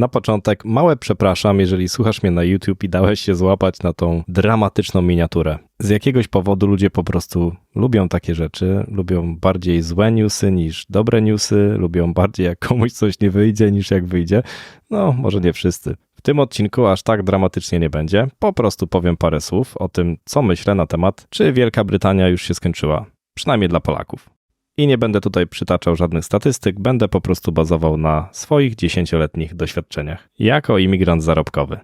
Na początek małe przepraszam, jeżeli słuchasz mnie na YouTube i dałeś się złapać na tą dramatyczną miniaturę. Z jakiegoś powodu ludzie po prostu lubią takie rzeczy, lubią bardziej złe newsy niż dobre newsy, lubią bardziej jak komuś coś nie wyjdzie niż jak wyjdzie. No, może nie wszyscy. W tym odcinku aż tak dramatycznie nie będzie. Po prostu powiem parę słów o tym, co myślę na temat, czy Wielka Brytania już się skończyła. Przynajmniej dla Polaków. I nie będę tutaj przytaczał żadnych statystyk, będę po prostu bazował na swoich dziesięcioletnich doświadczeniach jako imigrant zarobkowy.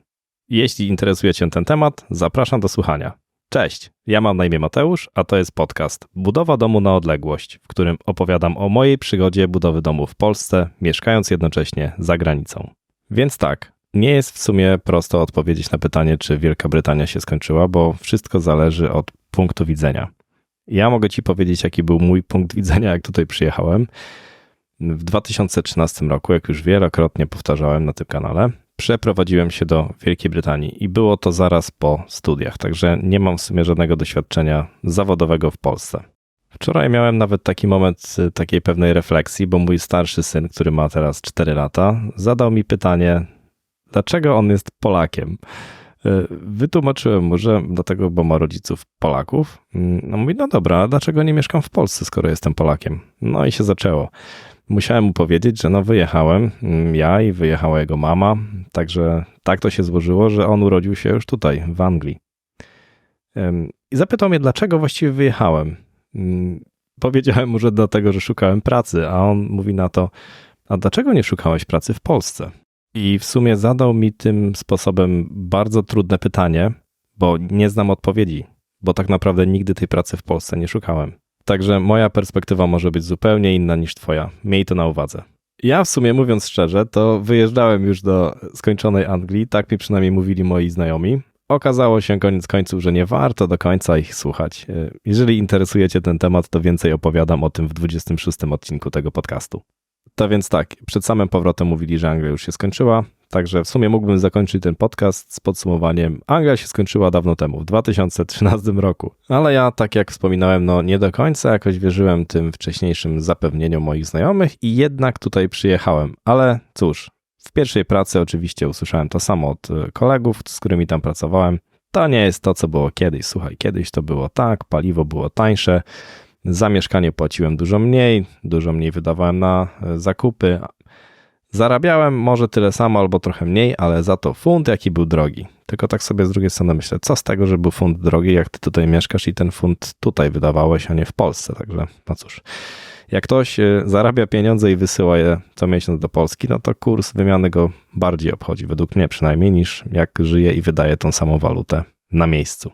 Jeśli interesuje Cię ten temat, zapraszam do słuchania. Cześć, ja mam na imię Mateusz, a to jest podcast Budowa domu na odległość, w którym opowiadam o mojej przygodzie budowy domu w Polsce, mieszkając jednocześnie za granicą. Więc tak, nie jest w sumie prosto odpowiedzieć na pytanie, czy Wielka Brytania się skończyła, bo wszystko zależy od punktu widzenia. Ja mogę Ci powiedzieć, jaki był mój punkt widzenia, jak tutaj przyjechałem. W 2013 roku, jak już wielokrotnie powtarzałem na tym kanale, przeprowadziłem się do Wielkiej Brytanii i było to zaraz po studiach, także nie mam w sumie żadnego doświadczenia zawodowego w Polsce. Wczoraj miałem nawet taki moment takiej pewnej refleksji, bo mój starszy syn, który ma teraz 4 lata, zadał mi pytanie, dlaczego on jest Polakiem. E, wytłumaczyłem mu, że dlatego, bo ma rodziców Polaków. Mm, no mówi, no dobra, dlaczego nie mieszkam w Polsce, skoro jestem Polakiem? No i się zaczęło. Musiałem mu powiedzieć, że no wyjechałem mm, ja i wyjechała jego mama, także tak to się złożyło, że on urodził się już tutaj, w Anglii. I zapytał mnie, dlaczego właściwie wyjechałem. Mm, powiedziałem mu, że dlatego, że szukałem pracy, a on mówi na to, a dlaczego nie szukałeś pracy w Polsce? I w sumie zadał mi tym sposobem bardzo trudne pytanie, bo nie znam odpowiedzi, bo tak naprawdę nigdy tej pracy w Polsce nie szukałem. Także moja perspektywa może być zupełnie inna niż Twoja. Miej to na uwadze. Ja w sumie mówiąc szczerze, to wyjeżdżałem już do skończonej Anglii, tak mi przynajmniej mówili moi znajomi. Okazało się koniec końców, że nie warto do końca ich słuchać. Jeżeli interesujecie ten temat, to więcej opowiadam o tym w 26 odcinku tego podcastu. To więc tak, przed samym powrotem mówili, że Anglia już się skończyła, także w sumie mógłbym zakończyć ten podcast z podsumowaniem. Anglia się skończyła dawno temu, w 2013 roku. Ale ja, tak jak wspominałem, no nie do końca jakoś wierzyłem tym wcześniejszym zapewnieniom moich znajomych i jednak tutaj przyjechałem. Ale cóż, w pierwszej pracy oczywiście usłyszałem to samo od e, kolegów, z którymi tam pracowałem. To nie jest to, co było kiedyś. Słuchaj, kiedyś to było tak, paliwo było tańsze, za mieszkanie płaciłem dużo mniej, dużo mniej wydawałem na e, zakupy. Zarabiałem może tyle samo albo trochę mniej, ale za to funt jaki był drogi. Tylko tak sobie z drugiej strony myślę, co z tego, że był funt drogi, jak ty tutaj mieszkasz i ten funt tutaj wydawałeś, a nie w Polsce. Także no cóż, jak ktoś e, zarabia pieniądze i wysyła je co miesiąc do Polski, no to kurs wymiany go bardziej obchodzi, według mnie przynajmniej, niż jak żyje i wydaje tą samą walutę na miejscu.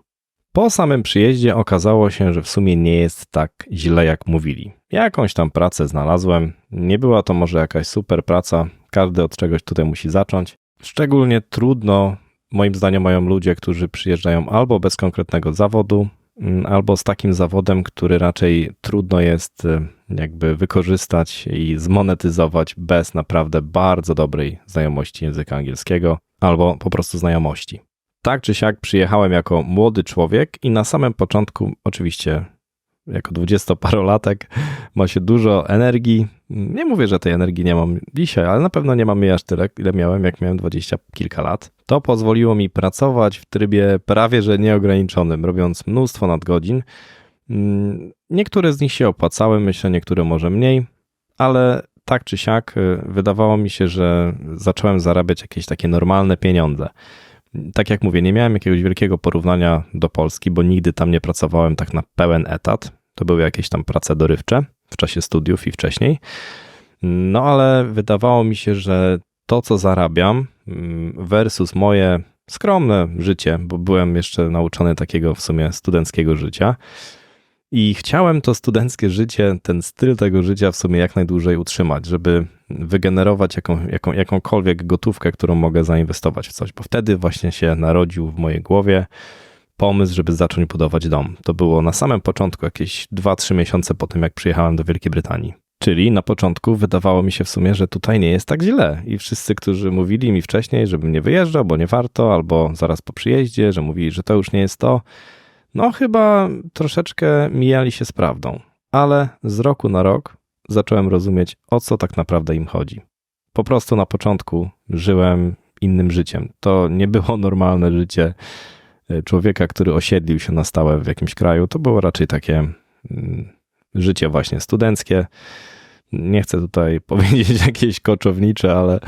Po samym przyjeździe okazało się, że w sumie nie jest tak źle, jak mówili. Jakąś tam pracę znalazłem. Nie była to może jakaś super praca. Każdy od czegoś tutaj musi zacząć. Szczególnie trudno, moim zdaniem, mają ludzie, którzy przyjeżdżają albo bez konkretnego zawodu, mm, albo z takim zawodem, który raczej trudno jest y, jakby wykorzystać i zmonetyzować bez naprawdę bardzo dobrej znajomości języka angielskiego albo po prostu znajomości tak czy siak przyjechałem jako młody człowiek i na samym początku, oczywiście jako dwudziestoparolatek, ma się dużo energii. Nie mówię, że tej energii nie mam dzisiaj, ale na pewno nie mam jej aż tyle, ile miałem, jak miałem dwadzieścia kilka lat. To pozwoliło mi pracować w trybie prawie że nieograniczonym, robiąc mnóstwo nadgodzin. Mm, niektóre z nich się opłacały, myślę, niektóre może mniej, ale tak czy siak y, wydawało mi się, że zacząłem zarabiać jakieś takie normalne pieniądze tak jak mówię, nie miałem jakiegoś wielkiego porównania do Polski, bo nigdy tam nie pracowałem tak na pełen etat. To były jakieś tam prace dorywcze w czasie studiów i wcześniej. No ale wydawało mi się, że to, co zarabiam mm, versus moje skromne życie, bo byłem jeszcze nauczony takiego w sumie studenckiego życia, i chciałem to studenckie życie, ten styl tego życia w sumie jak najdłużej utrzymać, żeby wygenerować jaką, jaką, jakąkolwiek gotówkę, którą mogę zainwestować w coś, bo wtedy właśnie się narodził w mojej głowie pomysł, żeby zacząć budować dom. To było na samym początku, jakieś 2-3 miesiące po tym, jak przyjechałem do Wielkiej Brytanii. Czyli na początku wydawało mi się w sumie, że tutaj nie jest tak źle. I wszyscy, którzy mówili mi wcześniej, żebym nie wyjeżdżał, bo nie warto, albo zaraz po przyjeździe, że mówili, że to już nie jest to, no, chyba troszeczkę mijali się z prawdą, ale z roku na rok zacząłem rozumieć, o co tak naprawdę im chodzi. po prostu na początku żyłem innym życiem. To nie było normalne życie e, człowieka, który osiedlił się na stałe w jakimś kraju. To było raczej takie mm, życie właśnie studenckie. Nie chcę tutaj powiedzieć jakieś koczownicze, ale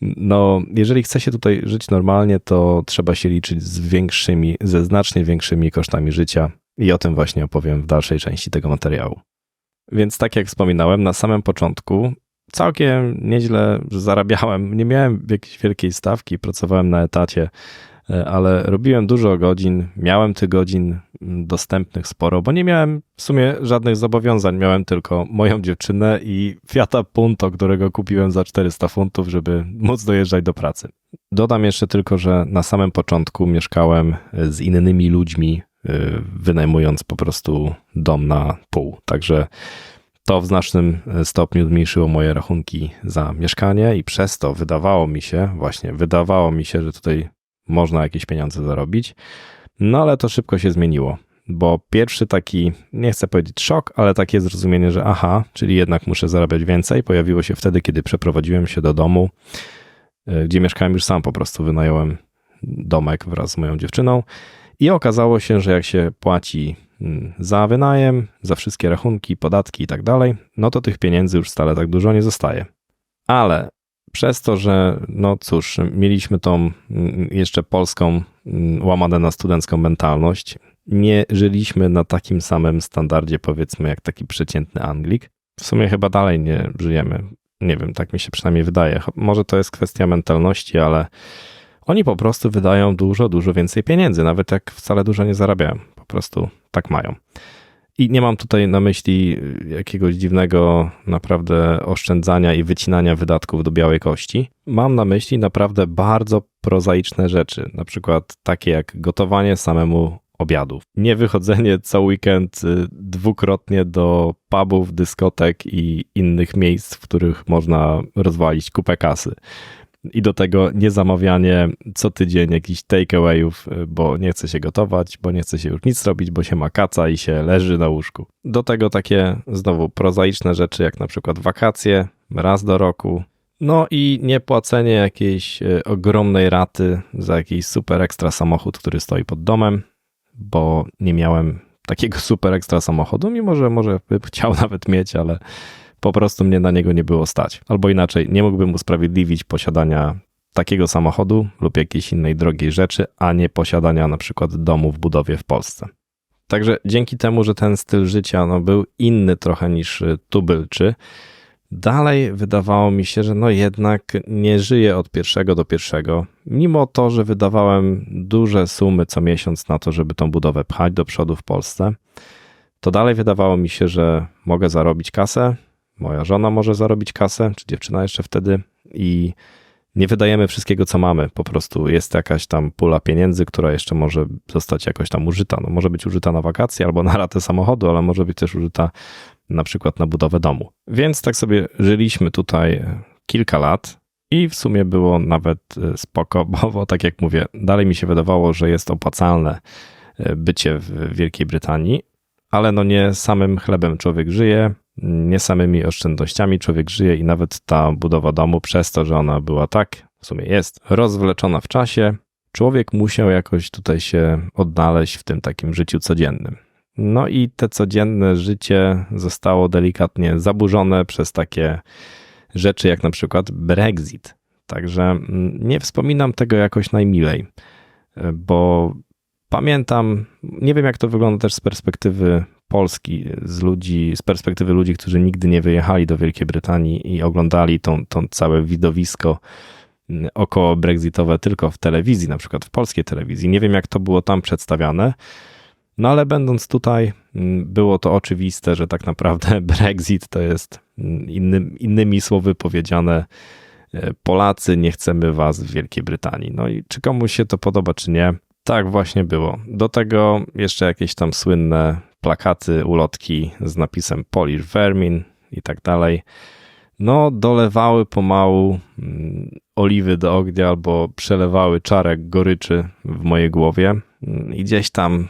no, jeżeli chce się tutaj żyć normalnie, to trzeba się liczyć z większymi, ze znacznie większymi kosztami życia i o tym właśnie opowiem w dalszej części tego materiału. Więc tak jak wspominałem, na samym początku całkiem nieźle zarabiałem. Nie miałem jakiejś wielkiej stawki, pracowałem na etacie, ale robiłem dużo godzin, miałem tych godzin mm, dostępnych sporo, bo nie miałem w sumie żadnych zobowiązań. Miałem tylko moją dziewczynę i Fiata Punto, którego kupiłem za 400 funtów, żeby móc dojeżdżać do pracy. Dodam jeszcze tylko, że na samym początku mieszkałem e, z innymi ludźmi, e, wynajmując po prostu dom na pół. Także to w znacznym e, stopniu zmniejszyło moje rachunki za mieszkanie i przez to wydawało mi się, właśnie wydawało mi się, że tutaj można jakieś pieniądze zarobić. No ale to szybko się zmieniło, bo pierwszy taki, nie chcę powiedzieć szok, ale takie zrozumienie, że aha, czyli jednak muszę zarabiać więcej, pojawiło się wtedy, kiedy przeprowadziłem się do domu, e, gdzie mieszkałem już sam, po prostu wynająłem domek wraz z moją dziewczyną i okazało się, że jak się płaci Mm, za wynajem, za wszystkie rachunki, podatki i tak dalej, no to tych pieniędzy już wcale tak dużo nie zostaje. Ale przez to, że no cóż, mieliśmy tą mm, jeszcze polską mm, łamadę na studencką mentalność, nie żyliśmy na takim samym standardzie, powiedzmy, jak taki przeciętny Anglik. W sumie chyba dalej nie żyjemy. Nie wiem, tak mi się przynajmniej wydaje. Może to jest kwestia mentalności, ale oni po prostu wydają dużo, dużo więcej pieniędzy, nawet jak wcale dużo nie zarabiają. Po prostu tak mają. I nie mam tutaj na myśli jakiegoś dziwnego naprawdę oszczędzania i wycinania wydatków do białej kości. Mam na myśli naprawdę bardzo prozaiczne rzeczy, na przykład takie jak gotowanie samemu obiadów. Nie wychodzenie co weekend y, dwukrotnie do pubów, dyskotek i innych miejsc, w których można rozwalić kupę kasy i do tego nie zamawianie co tydzień jakichś takeawayów, y, bo nie chce się gotować, bo nie chce się już nic robić, bo się ma kaca i się leży na łóżku. Do tego takie znowu prozaiczne rzeczy jak na przykład wakacje raz do roku. No i nie płacenie jakiejś y, ogromnej raty za jakiś super ekstra samochód, który stoi pod domem, bo nie miałem takiego super ekstra samochodu, mimo że może chciał nawet mieć, ale po prostu mnie na niego nie było stać. Albo inaczej, nie mógłbym usprawiedliwić posiadania takiego samochodu lub jakiejś innej drogiej rzeczy, a nie posiadania na przykład domu w budowie w Polsce. Także dzięki temu, że ten styl życia no, był inny trochę niż y, tubylczy, dalej wydawało mi się, że no jednak nie żyję od pierwszego do pierwszego, mimo to, że wydawałem duże sumy co miesiąc na to, żeby tą budowę pchać do przodu w Polsce, to dalej wydawało mi się, że mogę zarobić kasę, moja żona może zarobić kasę, czy dziewczyna jeszcze wtedy i nie wydajemy wszystkiego, co mamy. Po prostu jest jakaś tam pula pieniędzy, która jeszcze może zostać jakoś tam użyta. No, może być użyta na wakacje albo na ratę samochodu, ale może być też użyta na przykład na budowę domu. Więc tak sobie żyliśmy tutaj kilka lat i w sumie było nawet e, spoko, bo, bo tak jak mówię, dalej mi się wydawało, że jest opłacalne e, bycie w Wielkiej Brytanii, ale no nie samym chlebem człowiek żyje, nie samymi oszczędnościami człowiek żyje i nawet ta budowa domu, przez to, że ona była tak, w sumie jest, rozwleczona w czasie, człowiek musiał jakoś tutaj się odnaleźć w tym takim życiu codziennym. No i te codzienne życie zostało delikatnie zaburzone przez takie rzeczy jak na przykład Brexit. Także mm, nie wspominam tego jakoś najmilej, bo pamiętam, nie wiem jak to wygląda też z perspektywy Polski, z ludzi, z perspektywy ludzi, którzy nigdy nie wyjechali do Wielkiej Brytanii i oglądali tą, tą całe widowisko około brexitowe tylko w telewizji, na przykład w polskiej telewizji. Nie wiem, jak to było tam przedstawiane, no ale będąc tutaj, było to oczywiste, że tak naprawdę Brexit to jest inny, innymi słowy powiedziane. E, Polacy, nie chcemy was w Wielkiej Brytanii. No i czy komuś się to podoba, czy nie? Tak właśnie było. Do tego jeszcze jakieś tam słynne plakaty, ulotki z napisem Polish Vermin i tak dalej. No, dolewały pomału mm, oliwy do ognia albo przelewały czarek goryczy w mojej głowie mm, i gdzieś tam,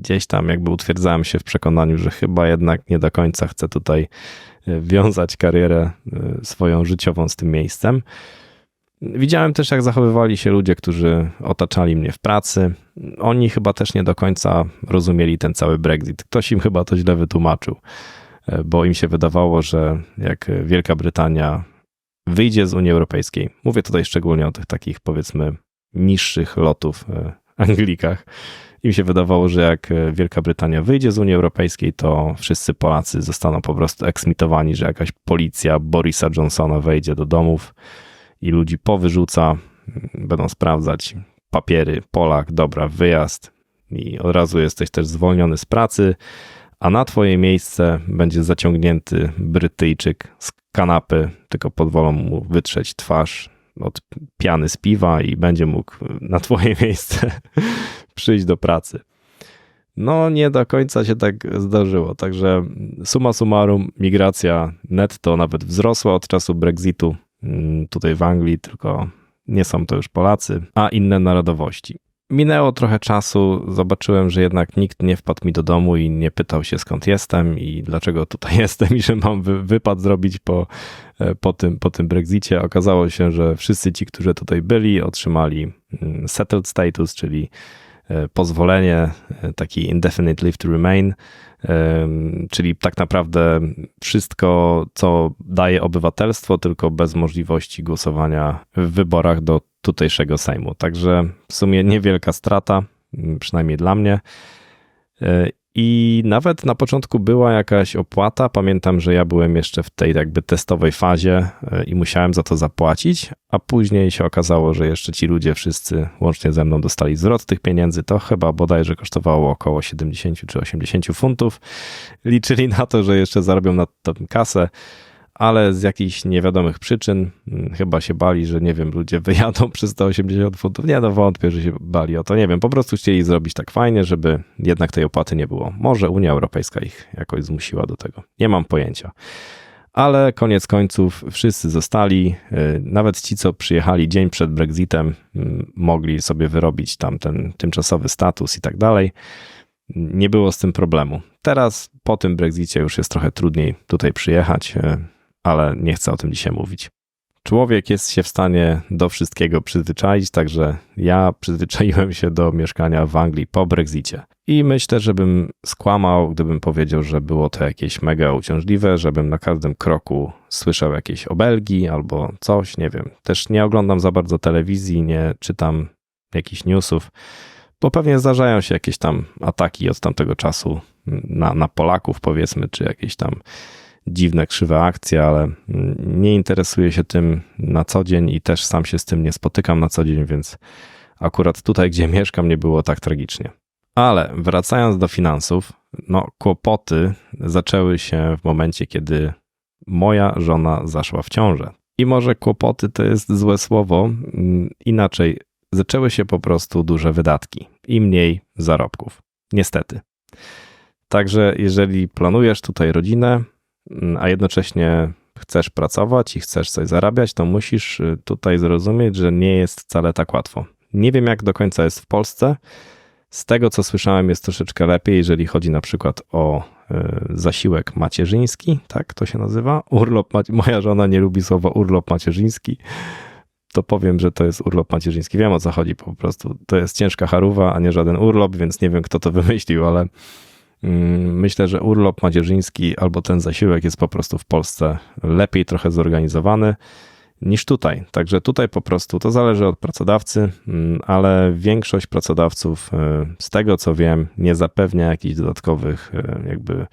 gdzieś tam jakby utwierdzałem się w przekonaniu, że chyba jednak nie do końca chcę tutaj wiązać karierę swoją życiową z tym miejscem. Widziałem też, jak zachowywali się ludzie, którzy otaczali mnie w pracy. Oni chyba też nie do końca rozumieli ten cały Brexit. Ktoś im chyba to źle wytłumaczył, bo im się wydawało, że jak Wielka Brytania wyjdzie z Unii Europejskiej, mówię tutaj szczególnie o tych takich powiedzmy niższych lotów e, Anglikach, im się wydawało, że jak Wielka Brytania wyjdzie z Unii Europejskiej, to wszyscy Polacy zostaną po prostu eksmitowani, że jakaś policja Borisa Johnsona wejdzie do domów i ludzi powyrzuca, będą sprawdzać papiery, Polak, dobra, wyjazd i od razu jesteś też zwolniony z pracy, a na twoje miejsce będzie zaciągnięty Brytyjczyk z kanapy, tylko pozwolą mu wytrzeć twarz od piany z piwa i będzie mógł na twoje miejsce przyjść do pracy. No, nie do końca się tak zdarzyło. Także suma summarum, migracja netto nawet wzrosła od czasu Brexitu tutaj w Anglii, tylko nie są to już Polacy, a inne narodowości. Minęło trochę czasu, zobaczyłem, że jednak nikt nie wpadł mi do domu i nie pytał się skąd jestem i dlaczego tutaj jestem i że mam wy, wypad zrobić po, e, po, tym, po tym Brexicie. Okazało się, że wszyscy ci, którzy tutaj byli, otrzymali mm, settled status, czyli e, pozwolenie, e, taki indefinite leave to remain, czyli tak naprawdę wszystko, co daje obywatelstwo, tylko bez możliwości głosowania w wyborach do tutejszego Sejmu. Także w sumie niewielka strata, przynajmniej dla mnie. I nawet na początku była jakaś opłata. Pamiętam, że ja byłem jeszcze w tej jakby testowej fazie e, i musiałem za to zapłacić, a później się okazało, że jeszcze ci ludzie wszyscy łącznie ze mną dostali zwrot tych pieniędzy. To chyba bodajże kosztowało około 70 czy 80 funtów. Liczyli na to, że jeszcze zarobią na tym kasę ale z jakichś niewiadomych przyczyn mm, chyba się bali, że nie wiem, ludzie wyjadą przez 180 funtów. Nie, no wątpię, że się bali o to. Nie wiem, po prostu chcieli zrobić tak fajnie, żeby jednak tej opłaty nie było. Może Unia Europejska ich jakoś zmusiła do tego. Nie mam pojęcia. Ale koniec końców wszyscy zostali, y, nawet ci, co przyjechali dzień przed Brexitem, mm, mogli sobie wyrobić tam ten tymczasowy status i tak dalej. Nie było z tym problemu. Teraz po tym Brexicie już jest trochę trudniej tutaj przyjechać. Ale nie chcę o tym dzisiaj mówić. Człowiek jest się w stanie do wszystkiego przyzwyczaić, także ja przyzwyczaiłem się do mieszkania w Anglii po Brexicie. I myślę, żebym skłamał, gdybym powiedział, że było to jakieś mega uciążliwe, żebym na każdym kroku słyszał jakieś obelgi albo coś, nie wiem. Też nie oglądam za bardzo telewizji, nie czytam jakichś newsów, bo pewnie zdarzają się jakieś tam ataki od tamtego czasu na, na Polaków, powiedzmy, czy jakieś tam dziwne, krzywe akcje, ale nie interesuję się tym na co dzień i też sam się z tym nie spotykam na co dzień, więc akurat tutaj, gdzie mieszkam, nie było tak tragicznie. Ale wracając do finansów, no kłopoty zaczęły się w momencie, kiedy moja żona zaszła w ciążę. I może kłopoty to jest złe słowo, inaczej zaczęły się po prostu duże wydatki i mniej zarobków. Niestety. Także jeżeli planujesz tutaj rodzinę, Mm, a jednocześnie chcesz pracować i chcesz coś zarabiać, to musisz y, tutaj zrozumieć, że nie jest wcale tak łatwo. Nie wiem, jak do końca jest w Polsce. Z tego, co słyszałem, jest troszeczkę lepiej, jeżeli chodzi na przykład o y, zasiłek macierzyński, tak to się nazywa. Urlop, moja żona nie lubi słowa urlop macierzyński, to powiem, że to jest urlop macierzyński. Wiem o co chodzi po prostu. To jest ciężka charuwa, a nie żaden urlop, więc nie wiem, kto to wymyślił, ale Mm, myślę, że urlop macierzyński albo ten zasiłek jest po prostu w Polsce lepiej trochę zorganizowany niż tutaj. Także tutaj po prostu to zależy od pracodawcy, mm, ale większość pracodawców, y, z tego co wiem, nie zapewnia jakichś dodatkowych y, jakby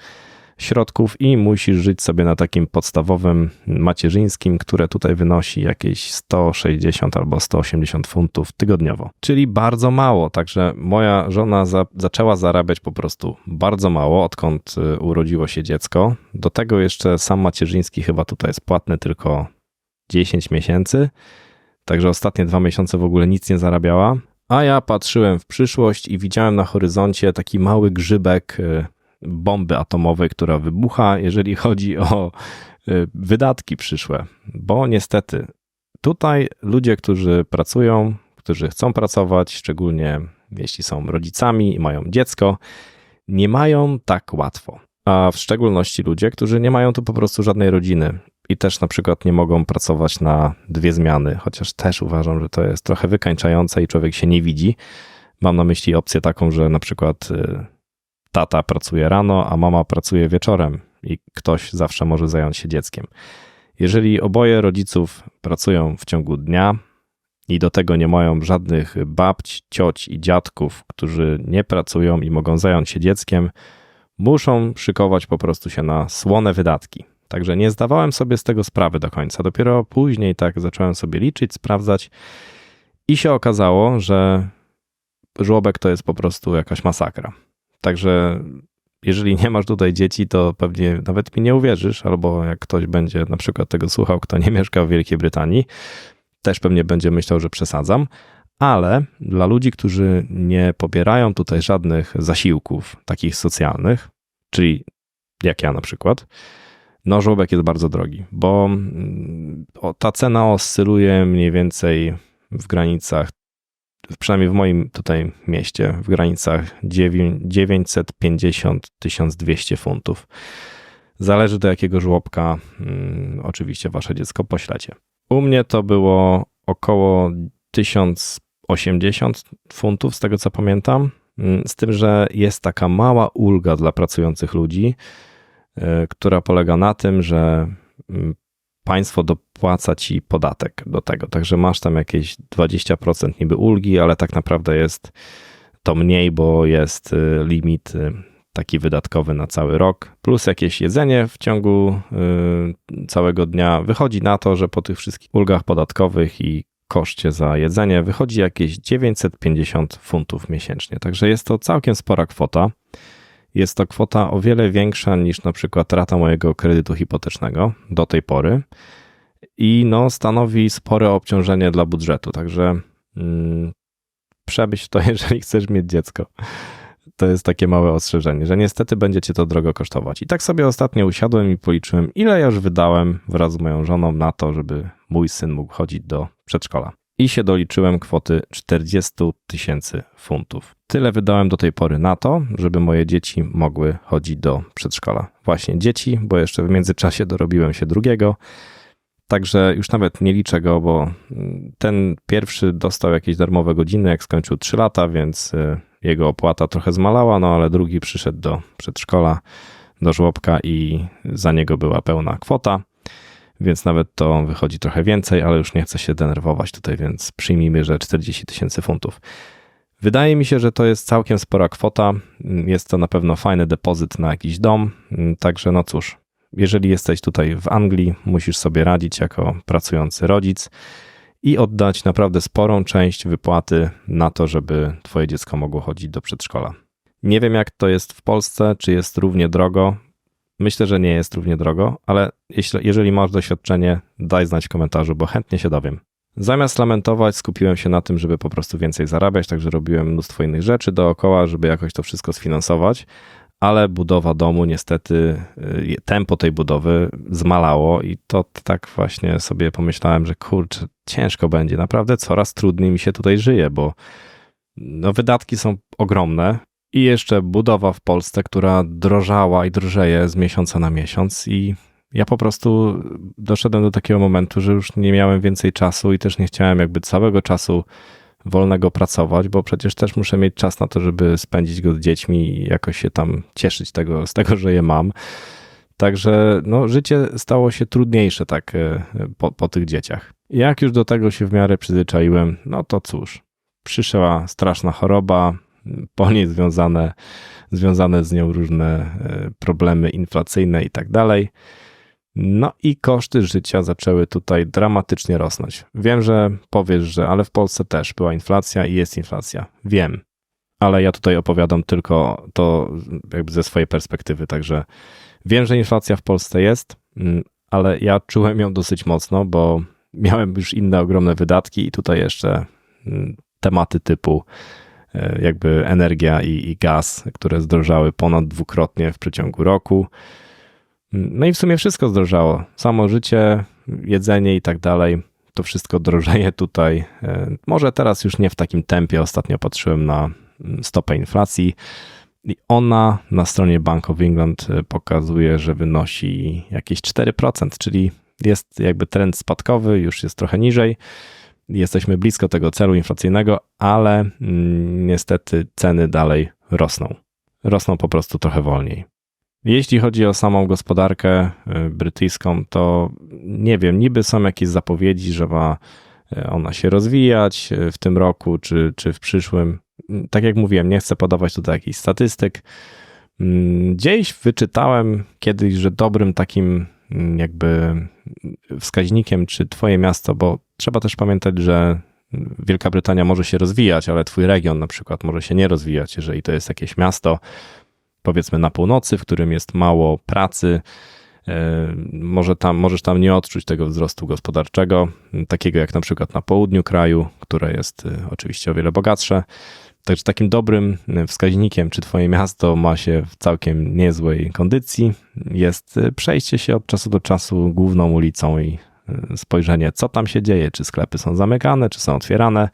środków i musisz żyć sobie na takim podstawowym macierzyńskim, które tutaj wynosi jakieś 160 albo 180 funtów tygodniowo. Czyli bardzo mało, także moja żona za, zaczęła zarabiać po prostu bardzo mało, odkąd y, urodziło się dziecko. Do tego jeszcze sam macierzyński chyba tutaj jest płatny tylko 10 miesięcy, także ostatnie dwa miesiące w ogóle nic nie zarabiała. A ja patrzyłem w przyszłość i widziałem na horyzoncie taki mały grzybek y, bomby atomowej, która wybucha, jeżeli chodzi o y, wydatki przyszłe. Bo niestety tutaj ludzie, którzy pracują, którzy chcą pracować, szczególnie jeśli są rodzicami i mają dziecko, nie mają tak łatwo. a w szczególności ludzie, którzy nie mają tu po prostu żadnej rodziny i też na przykład nie mogą pracować na dwie zmiany, chociaż też uważam, że to jest trochę wykańczające i człowiek się nie widzi. Mam na myśli opcję taką, że na przykład y, tata pracuje rano, a mama pracuje wieczorem i ktoś zawsze może zająć się dzieckiem. Jeżeli oboje rodziców pracują w ciągu dnia i do tego nie mają żadnych babć, cioć i dziadków, którzy nie pracują i mogą zająć się dzieckiem, muszą szykować po prostu się na słone wydatki. Także nie zdawałem sobie z tego sprawy do końca. Dopiero później tak zacząłem sobie liczyć, sprawdzać i się okazało, że żłobek to jest po prostu jakaś masakra. Także jeżeli nie masz tutaj dzieci, to pewnie nawet mi nie uwierzysz, albo jak ktoś będzie na przykład tego słuchał, kto nie mieszka w Wielkiej Brytanii, też pewnie będzie myślał, że przesadzam. Ale dla ludzi, którzy nie pobierają tutaj żadnych zasiłków takich socjalnych, czyli jak ja na przykład, no żłobek jest bardzo drogi, bo mm, ta cena oscyluje mniej więcej w granicach przynajmniej w moim tutaj mieście, w granicach 950-1200 funtów. Zależy do jakiego żłobka hmm, oczywiście wasze dziecko poślecie. U mnie to było około 1080 funtów, z tego co pamiętam, mm, z tym, że jest taka mała ulga dla pracujących ludzi, e, która polega na tym, że mm, państwo dopłaca ci podatek do tego. Także masz tam jakieś 20% niby ulgi, ale tak naprawdę jest to mniej, bo jest y, limit y, taki wydatkowy na cały rok, plus jakieś jedzenie w ciągu y, całego dnia. Wychodzi na to, że po tych wszystkich ulgach podatkowych i koszcie za jedzenie wychodzi jakieś 950 funtów miesięcznie. Także jest to całkiem spora kwota. Jest to kwota o wiele większa niż na przykład rata mojego kredytu hipotecznego do tej pory i no, stanowi spore obciążenie dla budżetu. Także mm, przemyśl to, jeżeli chcesz mieć dziecko. To jest takie małe ostrzeżenie, że niestety będzie cię to drogo kosztować. I tak sobie ostatnio usiadłem i policzyłem, ile ja już wydałem wraz z moją żoną na to, żeby mój syn mógł chodzić do przedszkola i się doliczyłem kwoty 40 tysięcy funtów. Tyle wydałem do tej pory na to, żeby moje dzieci mogły chodzić do przedszkola. Właśnie dzieci, bo jeszcze w międzyczasie dorobiłem się drugiego. Także już nawet nie liczę go, bo ten pierwszy dostał jakieś darmowe godziny, jak skończył 3 lata, więc y, jego opłata trochę zmalała, no ale drugi przyszedł do przedszkola, do żłobka i za niego była pełna kwota więc nawet to wychodzi trochę więcej, ale już nie chcę się denerwować tutaj, więc przyjmijmy, że 40 tysięcy funtów. Wydaje mi się, że to jest całkiem spora kwota. Jest to na pewno fajny depozyt na jakiś dom. Także no cóż, jeżeli jesteś tutaj w Anglii, musisz sobie radzić jako pracujący rodzic i oddać naprawdę sporą część wypłaty na to, żeby twoje dziecko mogło chodzić do przedszkola. Nie wiem, jak to jest w Polsce, czy jest równie drogo. Myślę, że nie jest równie drogo, ale jeśli, jeżeli masz doświadczenie, daj znać w komentarzu, bo chętnie się dowiem. Zamiast lamentować, skupiłem się na tym, żeby po prostu więcej zarabiać, także robiłem mnóstwo innych rzeczy dookoła, żeby jakoś to wszystko sfinansować, ale budowa domu niestety, y, tempo tej budowy zmalało i to tak właśnie sobie pomyślałem, że kurczę, ciężko będzie, naprawdę coraz trudniej mi się tutaj żyje, bo no, wydatki są ogromne, i jeszcze budowa w Polsce, która drożała i drożeje z miesiąca na miesiąc i ja po prostu doszedłem do takiego momentu, że już nie miałem więcej czasu i też nie chciałem jakby całego czasu wolnego pracować, bo przecież też muszę mieć czas na to, żeby spędzić go z dziećmi i jakoś się tam cieszyć tego, z tego, że je mam. Także no, życie stało się trudniejsze tak e, po, po tych dzieciach. Jak już do tego się w miarę przyzwyczaiłem, no to cóż, przyszła straszna choroba, po niej związane, związane z nią różne e, problemy inflacyjne i tak dalej. No i koszty życia zaczęły tutaj dramatycznie rosnąć. Wiem, że powiesz, że ale w Polsce też była inflacja i jest inflacja. Wiem, ale ja tutaj opowiadam tylko to jakby ze swojej perspektywy, także wiem, że inflacja w Polsce jest, mm, ale ja czułem ją dosyć mocno, bo miałem już inne ogromne wydatki i tutaj jeszcze mm, tematy typu jakby energia i, i gaz, które zdrożały ponad dwukrotnie w przeciągu roku. No i w sumie wszystko zdrożało. Samo życie, jedzenie i tak dalej. To wszystko drożeje tutaj. E, może teraz już nie w takim tempie. Ostatnio patrzyłem na mm, stopę inflacji. I ona na stronie Bank of England pokazuje, że wynosi jakieś 4%, czyli jest jakby trend spadkowy, już jest trochę niżej. Jesteśmy blisko tego celu inflacyjnego, ale mm, niestety ceny dalej rosną. Rosną po prostu trochę wolniej. Jeśli chodzi o samą gospodarkę y, brytyjską, to nie wiem, niby są jakieś zapowiedzi, że ma y, ona się rozwijać y, w tym roku czy, czy w przyszłym. Tak jak mówiłem, nie chcę podawać tutaj jakichś statystyk. Mm, gdzieś wyczytałem kiedyś, że dobrym takim mm, jakby wskaźnikiem, czy twoje miasto, bo trzeba też pamiętać, że Wielka Brytania może się rozwijać, ale twój region na przykład może się nie rozwijać, jeżeli to jest jakieś miasto, powiedzmy na północy, w którym jest mało pracy, e, może tam, możesz tam nie odczuć tego wzrostu gospodarczego, takiego jak na przykład na południu kraju, które jest e, oczywiście o wiele bogatsze. Także takim dobrym e, wskaźnikiem, czy Twoje miasto ma się w całkiem niezłej kondycji, jest przejście się od czasu do czasu główną ulicą i spojrzenie, co tam się dzieje, czy sklepy są zamykane, czy są otwierane,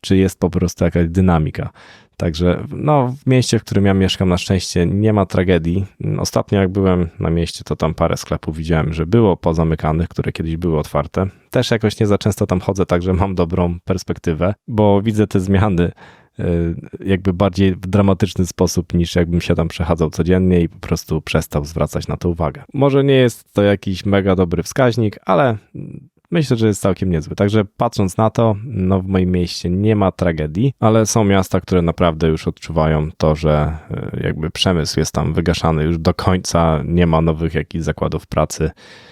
czy jest po prostu jakaś dynamika. Także no, w mieście, w którym ja mieszkam, na szczęście nie ma tragedii. Ostatnio jak byłem na mieście, to tam parę sklepów widziałem, że było pozamykanych, które kiedyś były otwarte. Też jakoś nie za często tam chodzę, także mam dobrą perspektywę, bo widzę te zmiany e, jakby bardziej w dramatyczny sposób niż jakbym się tam przechadzał codziennie i po prostu przestał zwracać na to uwagę. Może nie jest to jakiś mega dobry wskaźnik, ale myślę, że jest całkiem niezły. Także patrząc na to, no w moim mieście nie ma tragedii, ale są miasta, które naprawdę już odczuwają to, że e, jakby przemysł jest tam wygaszany już do końca, nie ma nowych jakichś zakładów pracy E,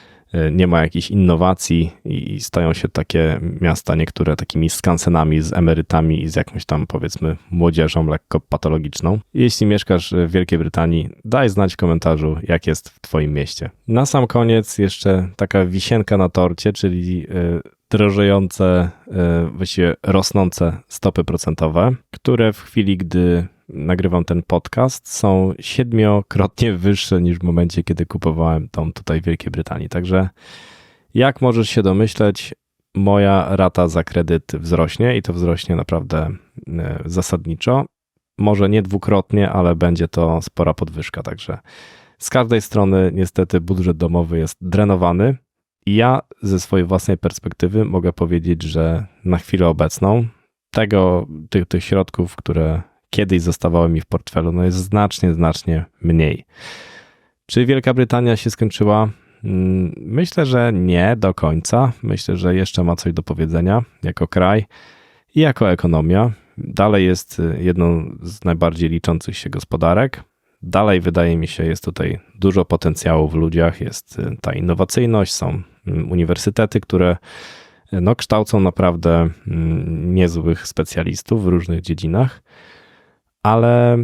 nie ma jakichś innowacji i stają się takie miasta niektóre takimi skansenami z emerytami i z jakąś tam powiedzmy młodzieżą lekko patologiczną. Jeśli mieszkasz w Wielkiej Brytanii, daj znać w komentarzu, jak jest w Twoim mieście. Na sam koniec jeszcze taka wisienka na torcie, czyli e, drożejące, e, właściwie rosnące stopy procentowe, które w chwili, gdy nagrywam ten podcast, są siedmiokrotnie wyższe niż w momencie, kiedy kupowałem tą tutaj w Wielkiej Brytanii. Także jak możesz się domyśleć, moja rata za kredyt wzrośnie i to wzrośnie naprawdę e, zasadniczo. Może nie dwukrotnie, ale będzie to spora podwyżka. Także z każdej strony niestety budżet domowy jest drenowany. I ja ze swojej własnej perspektywy mogę powiedzieć, że na chwilę obecną tego, tych, tych środków, które kiedyś zostawały mi w portfelu, no jest znacznie, znacznie mniej. Czy Wielka Brytania się skończyła? Mm, myślę, że nie do końca. Myślę, że jeszcze ma coś do powiedzenia jako kraj i jako ekonomia. Dalej jest y, jedną z najbardziej liczących się gospodarek. Dalej, wydaje mi się, jest tutaj dużo potencjału w ludziach, jest y, ta innowacyjność, są mm, uniwersytety, które y, no, kształcą naprawdę mm, niezłych specjalistów w różnych dziedzinach ale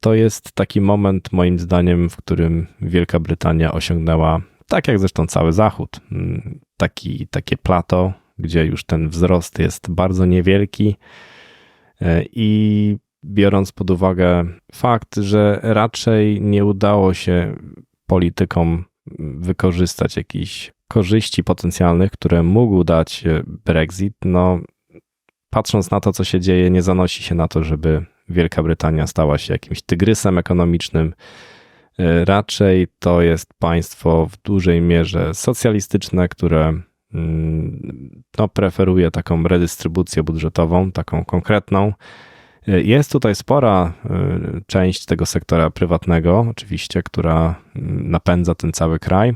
to jest taki moment, moim zdaniem, w którym Wielka Brytania osiągnęła, tak jak zresztą cały Zachód, mm, taki, takie plato, gdzie już ten wzrost jest bardzo niewielki. E, i biorąc pod uwagę fakt, że raczej nie udało się politykom wykorzystać jakichś korzyści potencjalnych, które mógł dać Brexit, no patrząc na to, co się dzieje, nie zanosi się na to, żeby Wielka Brytania stała się jakimś tygrysem ekonomicznym. E, raczej to jest państwo w dużej mierze socjalistyczne, które mm, no, preferuje taką redystrybucję budżetową, taką konkretną. E, jest tutaj spora e, część tego sektora prywatnego, oczywiście, która mm, napędza ten cały kraj,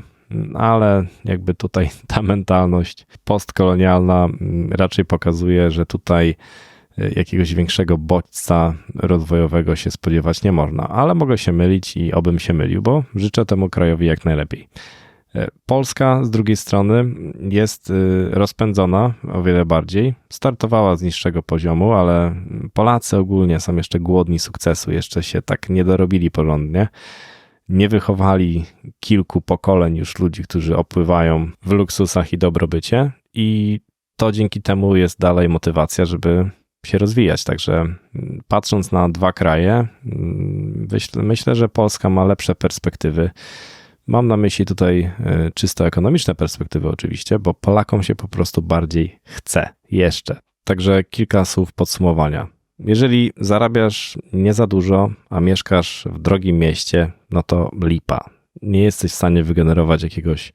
ale jakby tutaj ta mentalność postkolonialna mm, raczej pokazuje, że tutaj jakiegoś większego bodźca rozwojowego się spodziewać nie można, ale mogę się mylić i obym się mylił, bo życzę temu krajowi jak najlepiej. E, Polska z drugiej strony jest y, rozpędzona o wiele bardziej. Startowała z niższego poziomu, ale Polacy ogólnie są jeszcze głodni sukcesu, jeszcze się tak nie dorobili porządnie. Nie wychowali kilku pokoleń już ludzi, którzy opływają w luksusach i dobrobycie, i to dzięki temu jest dalej motywacja, żeby się rozwijać. Także mm, patrząc na dwa kraje, mm, myślę, że Polska ma lepsze perspektywy. Mam na myśli tutaj e, czysto ekonomiczne perspektywy, oczywiście, bo Polakom się po prostu bardziej chce jeszcze. Także kilka słów podsumowania. Jeżeli zarabiasz nie za dużo, a mieszkasz w drogim mieście, no to lipa. Nie jesteś w stanie wygenerować jakiegoś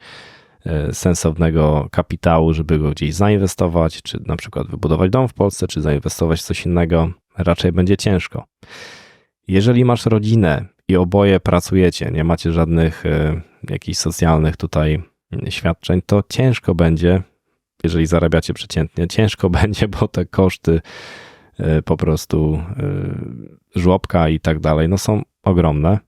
sensownego kapitału, żeby go gdzieś zainwestować, czy na przykład wybudować dom w Polsce, czy zainwestować w coś innego. Raczej będzie ciężko. Jeżeli masz rodzinę i oboje pracujecie, nie macie żadnych y, jakichś socjalnych tutaj świadczeń, to ciężko będzie, jeżeli zarabiacie przeciętnie, ciężko będzie, bo te koszty y, po prostu żłobka i tak dalej, no są ogromne.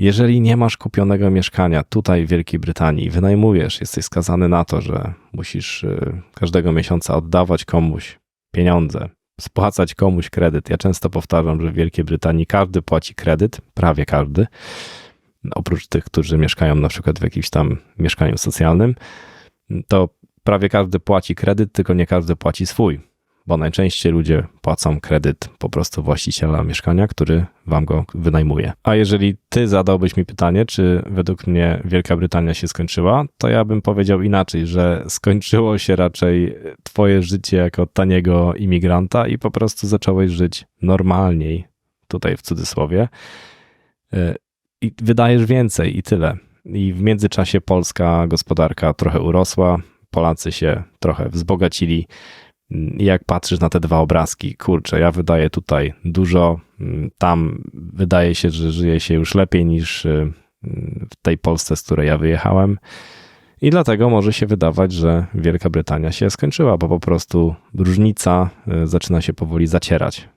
Jeżeli nie masz kupionego mieszkania tutaj w Wielkiej Brytanii, wynajmujesz, jesteś skazany na to, że musisz każdego miesiąca oddawać komuś pieniądze, spłacać komuś kredyt. Ja często powtarzam, że w Wielkiej Brytanii każdy płaci kredyt, prawie każdy, oprócz tych, którzy mieszkają na przykład w jakimś tam mieszkaniu socjalnym, to prawie każdy płaci kredyt, tylko nie każdy płaci swój bo najczęściej ludzie płacą kredyt po prostu właściciela mieszkania, który wam go wynajmuje. A jeżeli ty zadałbyś mi pytanie, czy według mnie Wielka Brytania się skończyła, to ja bym powiedział inaczej, że skończyło się raczej twoje życie jako taniego imigranta i po prostu zacząłeś żyć normalniej, tutaj w cudzysłowie, e, i wydajesz więcej i tyle. I w międzyczasie polska gospodarka trochę urosła, Polacy się trochę wzbogacili, jak patrzysz na te dwa obrazki, kurczę, ja wydaję tutaj dużo, mm, tam wydaje się, że żyje się już lepiej niż y, w tej Polsce, z której ja wyjechałem. I dlatego może się wydawać, że Wielka Brytania się skończyła, bo po prostu różnica y, zaczyna się powoli zacierać.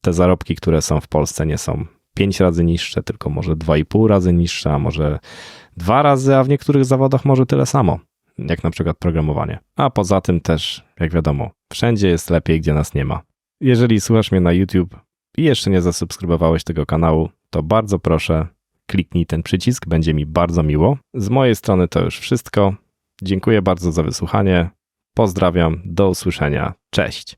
Te zarobki, które są w Polsce, nie są pięć razy niższe, tylko może 2,5 razy niższe, a może dwa razy, a w niektórych zawodach może tyle samo jak na przykład programowanie. A poza tym też, jak wiadomo, wszędzie jest lepiej, gdzie nas nie ma. Jeżeli słuchasz mnie na YouTube i jeszcze nie zasubskrybowałeś tego kanału, to bardzo proszę, kliknij ten przycisk, będzie mi bardzo miło. Z mojej strony to już wszystko. Dziękuję bardzo za wysłuchanie. Pozdrawiam, do usłyszenia. Cześć.